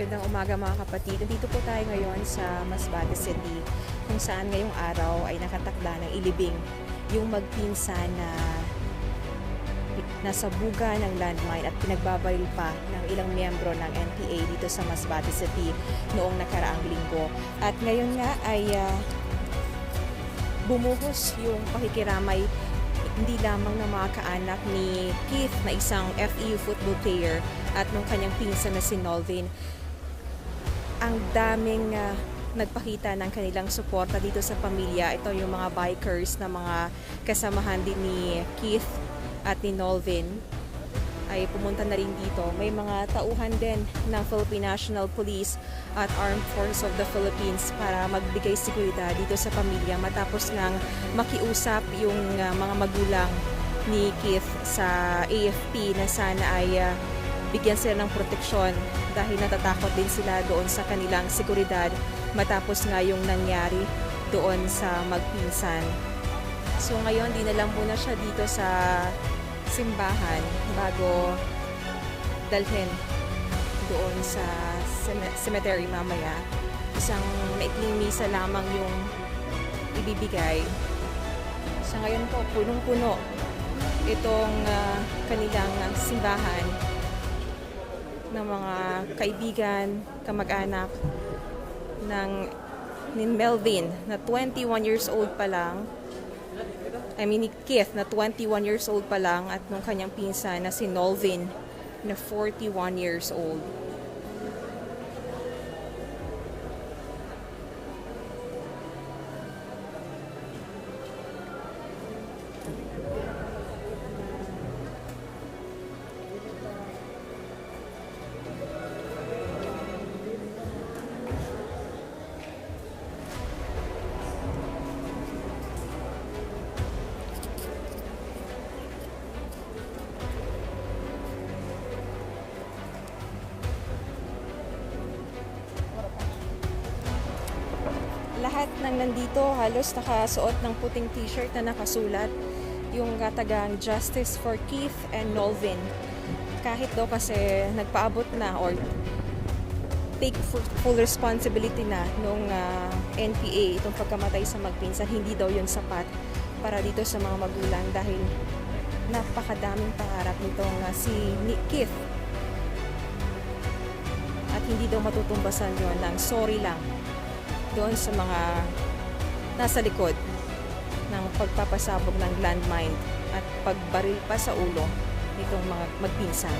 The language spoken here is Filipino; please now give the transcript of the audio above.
Magandang umaga mga kapatid. Dito po tayo ngayon sa Masbate City kung saan ngayong araw ay nakatakda ng ilibing yung magpinsan na nasa buga ng landmine at pinagbabaril pa ng ilang miyembro ng NPA dito sa Masbate City noong nakaraang linggo. At ngayon nga ay ah, bumuhos yung pakikiramay hindi lamang ng mga kaanak ni Keith na isang FEU football player at nung kanyang pinsan na si Nolvin. Ang daming ah, nagpakita ng kanilang suporta dito sa pamilya. Ito yung mga bikers na mga kasamahan din ni Keith at ni Nolvin ay pumunta na rin dito. May mga tauhan din ng Philippine National Police at Armed Forces of the Philippines para magbigay seguridad dito sa pamilya matapos ngang makiusap yung uh, mga magulang ni Keith sa AFP na sana ay uh, bigyan sila ng proteksyon dahil natatakot din sila doon sa kanilang seguridad matapos nga yung nangyari doon sa magpinsan. So ngayon, dinala muna siya dito sa simbahan bago dalhin doon sa cem- cemetery mamaya. Isang maikling misa lamang yung ibibigay. Sa ngayon po, punong-puno itong ah, kanilang ah, simbahan ng mga kaibigan, kamag-anak ng ni Melvin na 21 years old pa lang I mean, ni Keith na 21 years old pa lang at nung kanyang pinsan na si Nolvin na 41 years old. Lahat ng nandito halos nakasuot ng puting t-shirt na nakasulat yung katagang Justice for Keith and Nolvin. Kahit daw kasi nagpaabot na or take fu- full responsibility na nung ah, NPA itong pagkamatay sa magpinsan, hindi daw yun sapat para dito sa mga magulang dahil napakadaming pangarap nitong ah, si Nick Keith. At hindi daw matutumbasan yon ng sorry lang doon sa mga nasa likod ng pagpapasabog ng landmine at pagbaril pa sa ulo nitong mga magpinsan.